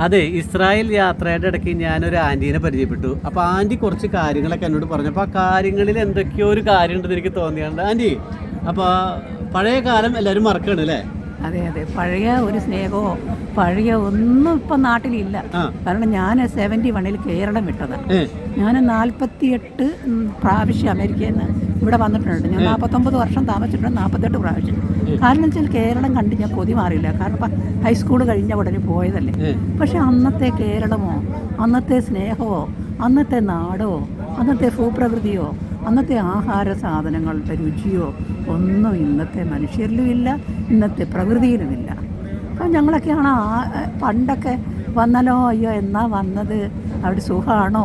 അതെ ഇസ്രായേൽ യാത്രയുടെ ഇടയ്ക്ക് ഞാനൊരു ആന്റീനെ പരിചയപ്പെട്ടു. അപ്പോൾ ആന്റി കുറച്ച് കാര്യങ്ങളൊക്കെ എന്നോട് പറഞ്ഞു അപ്പോൾ ആ കാര്യങ്ങളിൽ എന്തൊക്കെയോ ഒരു കാര്യം ഉണ്ടെന്ന് എനിക്ക് തോന്നിയുണ്ട്. ആന്റി അപ്പോൾ പഴയ കാലം എല്ലാവരും മറക്കാണ് അല്ലേ? അതെ അതെ. പഴയ ഒരു സ്നേഹമോ പഴയ ഒന്നും ഇപ്പം നാട്ടിലില്ല. കാരണം ഞാൻ സെവന്റി വണ്ണിൽ കേരളം വിട്ടതാണ് ഏ. ഞാൻ നാൽപ്പത്തിയെട്ട് പ്രാവശ്യം അമേരിക്കയിൽ നിന്ന് ഇവിടെ വന്നിട്ടുണ്ട്. ഞാൻ നാൽപ്പത്തൊമ്പത് വർഷം താമസിച്ചിട്ടുണ്ട് നാൽപ്പത്തെട്ട് പ്രാവശ്യം. കാരണം വെച്ചാൽ കേരളം കണ്ട് ഞാൻ കൊതി മാറിയില്ല. കാരണം ഹൈസ്കൂൾ കഴിഞ്ഞ ഉടനെ പോയതല്ലേ. പക്ഷെ അന്നത്തെ കേരളമോ അന്നത്തെ സ്നേഹമോ അന്നത്തെ നാടോ അന്നത്തെ ഭൂപ്രകൃതിയോ അന്നത്തെ ആഹാര സാധനങ്ങളുടെ രുചിയോ ഒന്നും ഇന്നത്തെ മനുഷ്യരിലും ഇല്ല ഇന്നത്തെ പ്രകൃതിയിലുമില്ല അപ്പം ഞങ്ങളൊക്കെയാണ് ആ പണ്ടൊക്കെ വന്നാലോ അയ്യോ എന്നാ വന്നത്? അവിടെ സുഖമാണോ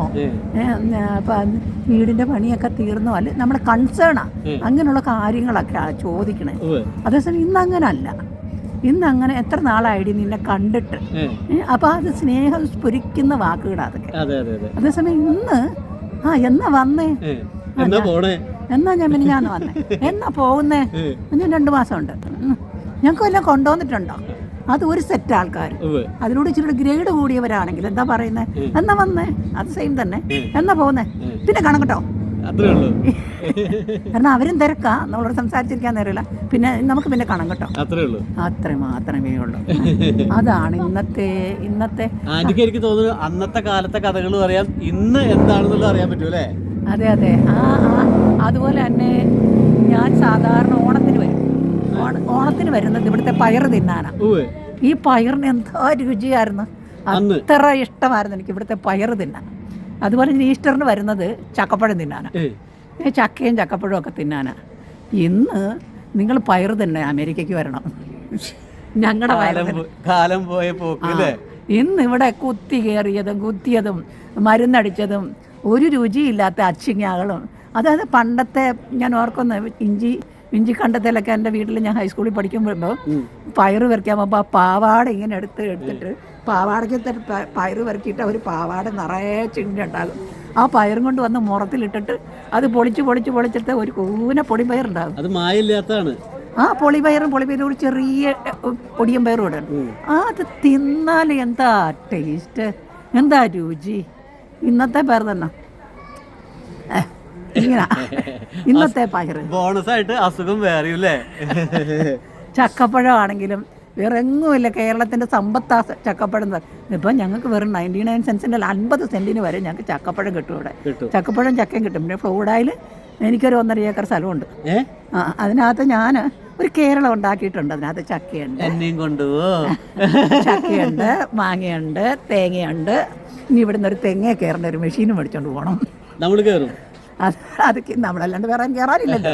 വീടിന്റെ അപ്പം വീടിന്റെ പണിയൊക്കെ തീർന്നോ? അല്ലെ നമ്മുടെ കൺസേണാ അങ്ങനെയുള്ള കാര്യങ്ങളൊക്കെ ചോദിക്കണേ. അതേസമയം ഇന്ന് അങ്ങനല്ല ഇന്ന് അങ്ങനെ എത്ര നാളായിടി നിന്നെ കണ്ടിട്ട്? അപ്പൊ അപ്പോൾ അത് സ്നേഹം സ്ഫുരിക്കുന്ന വാക്കുകളാ അതൊക്കെ. അതെ അതെ അതെ. അതേസമയം ഇന്ന് ആ എന്നാ വന്നേ? എന്നാ ഞാൻ പിന്നെ ഞാൻ വന്നേ? എന്നാ പോകുന്നേ ഞാൻ രണ്ട് മാസം ഉണ്ട്. ഞങ്ങൾക്ക് വല്ലതും കൊണ്ടുവന്നിട്ടുണ്ടോ? അത് ഒരു സെറ്റ് ആൾക്കാർ. അതിലൂടെ ഇച്ചിരി ഗ്രേഡ് കൂടിയവരാണെങ്കിൽ എന്താ പറയുന്നത് എന്നാ വന്നേ? അത് സെയിം തന്നെ. എന്നാ പോകുന്നേ പിന്നെ കാണും കേട്ടോ. കാരണം അവരും തിരക്കാ. നമ്മളോട് സംസാരിച്ചിരിക്കാൻ നേരമില്ല പിന്നെ നമുക്ക് പിന്നെ കാണാം കേട്ടോ. അത്രേ മാത്രമേ ഉള്ളൂ. അതാണ് ഇന്നത്തെ ഇന്നത്തെ എനിക്ക് തോന്നുന്നു അന്നത്തെ കാലത്തെ കഥകൾ പറയാം ഇന്ന് എന്താണെന്നുള്ളത് അറിയാൻ പറ്റൂലേ അതെ അതെ. ആ അതുപോലെ തന്നെ ഞാൻ സാധാരണ ഓണത്തിന് വരും. ഓണത്തിന് വരുന്നത് ഇവിടുത്തെ പയർ തിന്നാനാ. ഈ പയറിന് എന്താ രുചിയായിരുന്നു. അത്ര ഇഷ്ടമായിരുന്നു എനിക്ക് ഇവിടുത്തെ പയർ തിന്നാൻ. അതുപോലെ ഈസ്റ്ററിന് വരുന്നത് ചക്കപ്പഴം തിന്നാനാ. ചക്കയും ചക്കപ്പഴവും ഒക്കെ തിന്നാനാ. ഇന്ന് നിങ്ങൾ പയർ തന്നെ അമേരിക്കയ്ക്ക് വരണം. ഞങ്ങളുടെ കാലം പോയ ഇന്ന് ഇവിടെ കുത്തി കയറിയതും കുത്തിയതും മരുന്നടിച്ചതും ഒരു രുചിയില്ലാത്ത അച്ചിങ്ങകളും. അതായത് പണ്ടത്തെ ഞാൻ ഓർക്കുന്ന ഇഞ്ചി ഇഞ്ചി കണ്ടത്തിലൊക്കെ എന്റെ വീട്ടിൽ ഞാൻ ഹൈസ്കൂളിൽ പഠിക്കുമ്പോൾ പയറ് വരയ്ക്കാൻ പോകുമ്പോൾ ആ പാവാട ഇങ്ങനെ എടുത്ത് എടുത്തിട്ട് പാവാടയ്ക്ക് പയറ് വരക്കിയിട്ട് അവർ പാവാട നിറയെ ചിണ്ടി ഉണ്ടാകും. ആ പയറും കൊണ്ട് വന്ന് മുറത്തിലിട്ടിട്ട് അത് പൊളിച്ച് പൊളിച്ച് പൊളിച്ചിട്ട് ഒരു കൂന പൊടിപ്പയറുണ്ടാകും അത് മായില്ലാത്തതാണ് ആ പൊളിപയറും പൊളിപയറും കൂടി ചെറിയ പൊടിയും പയറും ആ അത് തിന്നാൽ എന്താ ടേസ്റ്റ് എന്താ രുചി? ഇന്നത്തെ പയർ തന്നെ. ഇങ്ങനെ. ഇന്നത്തെ പയർ ബോണസ് ആയിട്ട് അസുഖം വേറെയല്ലേ? അല്ലേ ചക്കപ്പഴമാണെങ്കിലും വേറെ എങ്ങുമില്ല കേരളത്തിന്റെ സമ്പത്താ ചക്കപ്പഴം. ഇപ്പം ഞങ്ങൾക്ക് വെറും നയന്റി നയൻ സെൻസിന്റെ അൻപത് സെന്റിന് വരെ ഞങ്ങൾക്ക് ചക്കപ്പഴം കിട്ടും ഇവിടെ. ചക്കപ്പഴം ചക്കയും കിട്ടും. പിന്നെ ഫ്ലോഡായിൽ എനിക്കൊരു ഒന്നര ഏക്കർ സ്ഥലമുണ്ട്. അതിനകത്ത് ഞാൻ ഒരു കേരളം ഉണ്ടാക്കിയിട്ടുണ്ട്. അതിനകത്ത് ചക്കയുണ്ട്. എന്നെയും ചക്കയുണ്ട് മാങ്ങയുണ്ട് തേങ്ങയുണ്ട്. ഇനി ഇവിടുന്ന് ഒരു തെങ്ങ കയറേണ്ട ഒരു മെഷീനും മേടിച്ചോണ്ട് പോകണം നമ്മൾ കയറും. അത് അത് നമ്മളല്ലാണ്ട് വേറെ കയറാനില്ലല്ലോ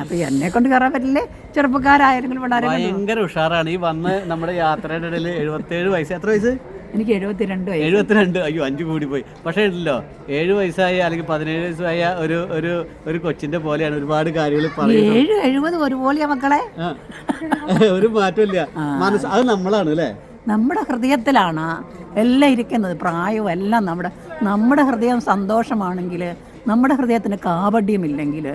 അപ്പൊ എന്നെ കൊണ്ട് കയറാൻ പറ്റില്ലേ? ചെറുപ്പക്കാരായിരുന്നു വളരെ ഭയങ്കര ഉഷാറാണ്. ഈ വന്ന് നമ്മുടെ യാത്രയുടെ ഇടയിൽ എഴുപത്തേഴ് വയസ്സ്. എത്ര വയസ്സ്? എനിക്ക് എഴുപത്തിരണ്ട് വയസ്സ്. എഴുപത്തിരണ്ട്. അയ്യോ അഞ്ച് കൂടി പോയി. പക്ഷേ ഇല്ലല്ലോ. ഏഴ് വയസ്സായ അല്ലെങ്കിൽ പതിനേഴ് വയസ്സായ ഒരു ഒരു ഒരു കൊച്ചിന്റെ പോലെയാണ് ഒരുപാട് കാര്യങ്ങൾ പറയുന്നത്. ഏഴ് എഴുപത് ഒരുപോലെയാ മക്കളെ. ഒരു മാറ്റമില്ല. മനസ്സ് അത് നമ്മളാണ് അല്ലേ? നമ്മുടെ ഹൃദയത്തിലാണ് എല്ലാം ഇരിക്കുന്നത്. പ്രായവും എല്ലാം നമ്മുടെ നമ്മുടെ ഹൃദയം സന്തോഷമാണെങ്കിൽ നമ്മുടെ ഹൃദയത്തിന് കാപഡ്യമില്ലെങ്കിൽ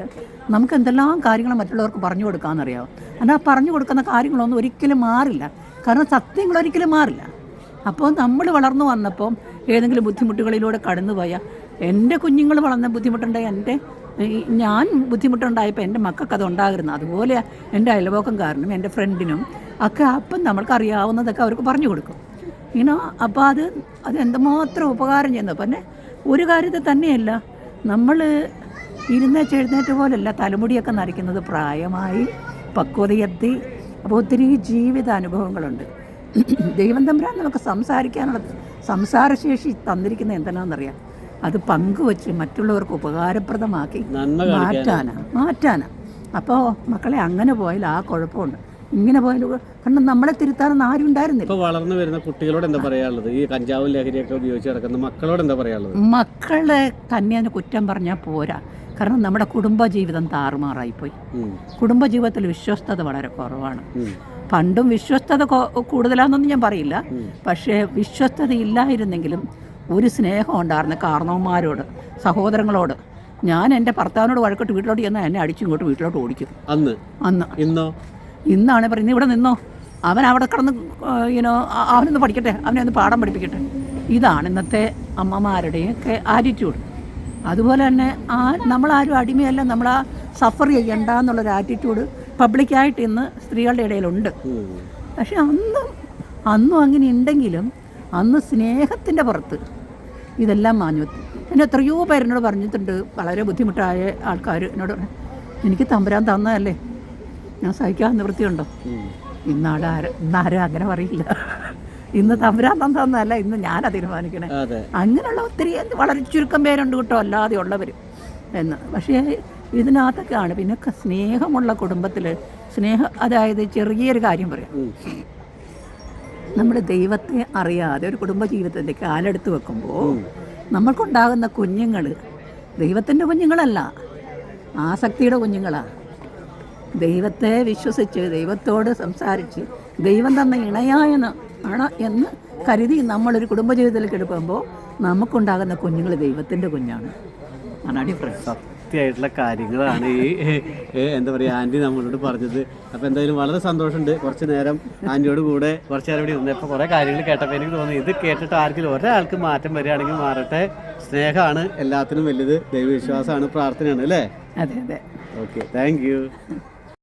നമുക്ക് എന്തെല്ലാം കാര്യങ്ങൾ മറ്റുള്ളവർക്ക് പറഞ്ഞു കൊടുക്കാമെന്നറിയാമോ എന്നാൽ പറഞ്ഞു കൊടുക്കുന്ന കാര്യങ്ങളൊന്നും ഒരിക്കലും മാറില്ല. കാരണം സത്യങ്ങൾ ഒരിക്കലും മാറില്ല. അപ്പോൾ നമ്മൾ വളർന്നു വന്നപ്പോൾ ഏതെങ്കിലും ബുദ്ധിമുട്ടുകളിലൂടെ കടന്നു പോയാൽ എന്റെ കുഞ്ഞുങ്ങൾ വളർന്ന ബുദ്ധിമുട്ടുണ്ടായി എന്റെ ഞാൻ ബുദ്ധിമുട്ടുണ്ടായപ്പോൾ എന്റെ മക്കൾക്ക് അത് ഉണ്ടാകരുന്നു അതുപോലെ എന്റെ അയൽവക്കംകാരനും എന്റെ ഫ്രണ്ടിനും ഒക്കെ അപ്പം നമ്മൾക്ക് അറിയാവുന്നതൊക്കെ അവർക്ക് പറഞ്ഞു കൊടുക്കും. ഇങ്ങനെ അപ്പോൾ അത് അത് എന്തുമാത്രം ഉപകാരം ചെയ്യുന്നു. പിന്നെ ഒരു കാര്യത്തിൽ തന്നെയല്ല നമ്മൾ ഇരുന്നേച്ച് എഴുന്നേറ്റ് പോലല്ല തലമുടിയൊക്കെ നരയ്ക്കുന്നത് പ്രായമായി പക്വതയെത്തി അപ്പോൾ ഒത്തിരി ജീവിത അനുഭവങ്ങളുണ്ട് ദൈവം തമ്പുരാൻ നമുക്ക് സംസാരിക്കാനുള്ള സംസാരശേഷി തന്നിരിക്കുന്നത് എന്തിനാണെന്നറിയാം അത് പങ്കുവച്ച് മറ്റുള്ളവർക്ക് ഉപകാരപ്രദമാക്കി മാറ്റാനാണ് മാറ്റാനാണ്. മാറ്റാനാ അപ്പോൾ മക്കളെ അങ്ങനെ പോയാൽ ആ കുഴപ്പമുണ്ട്. ഇങ്ങനെ പോയാലും? കാരണം നമ്മളെ തിരുത്താനൊന്നും ആരും ഉണ്ടായിരുന്നില്ല. ഇപ്പൊ വളർന്നു വരുന്ന കുട്ടികളോട് എന്താ പറയാനുള്ളത്? ഈ കഞ്ചാവും ലഹരിയൊക്കെ ഉപയോഗിച്ച് നടക്കുന്ന മക്കളോട് എന്താ പറയാനുള്ളത്? മക്കളെ തന്നെ അതിന് കുറ്റം പറഞ്ഞാൽ പോരാ. കാരണം നമ്മുടെ കുടുംബജീവിതം താറുമാറായിപ്പോയി. കുടുംബ കുടുംബജീവിതത്തിൽ വിശ്വസ്തത വളരെ കുറവാണ്. പണ്ടും വിശ്വസ്തത കൂടുതലാണെന്നൊന്നും ഞാൻ പറയില്ല. പക്ഷേ വിശ്വസ്തത ഇല്ലായിരുന്നെങ്കിലും ഒരു സ്നേഹം ഉണ്ടായിരുന്ന കാരണവന്മാരോട് സഹോദരങ്ങളോട്. ഞാൻ എന്റെ ഭർത്താവിനോട് വഴക്കിട്ട് വീട്ടിലോട്ട് ചെന്നാൽ എന്നെ അടിച്ചു ഇങ്ങോട്ട് വീട്ടിലോട്ട് ഓടിക്കും. അന്ന്? അന്ന്. ഇന്നോ? ഇന്നാണ് പറയുന്നത് ഇവിടെ നിന്നോ? അവൻ അവിടെ കിടന്ന് യുനോ അവനൊന്ന് പഠിക്കട്ടെ അവനെ ഒന്ന് പാഠം പഠിപ്പിക്കട്ടെ. ഇതാണ് ഇന്നത്തെ അമ്മമാരുടെയൊക്കെ ആറ്റിറ്റ്യൂഡ് അതുപോലെ തന്നെ ആ നമ്മളാരും അടിമയല്ല നമ്മൾ ആ സഫർ ചെയ്യണ്ട എന്നുള്ളൊരു ആറ്റിറ്റ്യൂഡ് പബ്ലിക്കായിട്ട് ഇന്ന് സ്ത്രീകളുടെ ഇടയിലുണ്ട്. പക്ഷെ അന്നും അന്നും അങ്ങനെ ഉണ്ടെങ്കിലും അന്ന് സ്നേഹത്തിന്റെ പുറത്ത് ഇതെല്ലാം മാഞ്ഞു. എന്നെ എത്രയോ പേരെന്നോട് പറഞ്ഞിട്ടുണ്ട് വളരെ ബുദ്ധിമുട്ടായ ആൾക്കാർ എന്നോട് എനിക്ക് തമ്പുരാൻ തന്നതല്ലേ? ഞാൻ സഹിക്കാൻ നിവൃത്തിയുണ്ടോ? ആരും ഇന്നാരും അങ്ങനെ പറയില്ല. ഇന്ന് തമ്പുരാൻ തന്നതല്ല ഇന്ന് ഞാനാ തീരുമാനിക്കണേ. അങ്ങനെയുള്ള ഒത്തിരി വളരെ ചുരുക്കം പേരുണ്ട് കേട്ടോ അല്ലാതെ ഉള്ളവർ എന്ന്. പക്ഷേ ഇതിനകത്തൊക്കെയാണ് പിന്നെ സ്നേഹമുള്ള കുടുംബത്തിൽ സ്നേഹം അതായത് ചെറിയൊരു കാര്യം പറയാം. നമ്മുടെ നമ്മൾ ദൈവത്തെ അറിയാതെ ഒരു കുടുംബ ജീവിതത്തിന്റെ കാലെടുത്ത് വെക്കുമ്പോൾ നമ്മൾക്കുണ്ടാകുന്ന കുഞ്ഞുങ്ങൾ ദൈവത്തിന്റെ കുഞ്ഞുങ്ങളല്ല ആസക്തിയുടെ കുഞ്ഞുങ്ങളാണ് ദൈവത്തെ വിശ്വസിച്ച് ദൈവത്തോട് സംസാരിച്ച് ദൈവം തന്ന ഇണയായെന്ന് ആണ് എന്ന് കരുതി നമ്മളൊരു കുടുംബജീവിതത്തിലേക്ക് എടുക്കുമ്പോൾ നമുക്കുണ്ടാകുന്ന കുഞ്ഞുങ്ങൾ ദൈവത്തിന്റെ കുഞ്ഞാണ്. അതാണ് ഡിഫറൻസ് സത്യമായിട്ടുള്ള കാര്യങ്ങളാണ് ഈ എന്താ പറയുക ആന്റി നമ്മളോട് പറഞ്ഞത്. അപ്പോൾ എന്തായാലും വളരെ സന്തോഷമുണ്ട്. കുറച്ച് നേരം ആന്റിയോട് കൂടെ കുറച്ച് നേരം ഇവിടെ ഇരുന്നപ്പോൾ കുറേ കാര്യങ്ങൾ കേട്ടപ്പോൾ എനിക്ക് തോന്നുന്നു ഇത് കേട്ടിട്ട് ആർക്കെങ്കിലും ഒരാൾക്ക് മാറ്റം വരികയാണെങ്കിൽ മാറട്ടെ. സ്നേഹമാണ് എല്ലാത്തിനും വലുത്. ദൈവവിശ്വാസമാണ് പ്രാർത്ഥനയാണ് അല്ലേ? അതെ അതെ. Okay thank you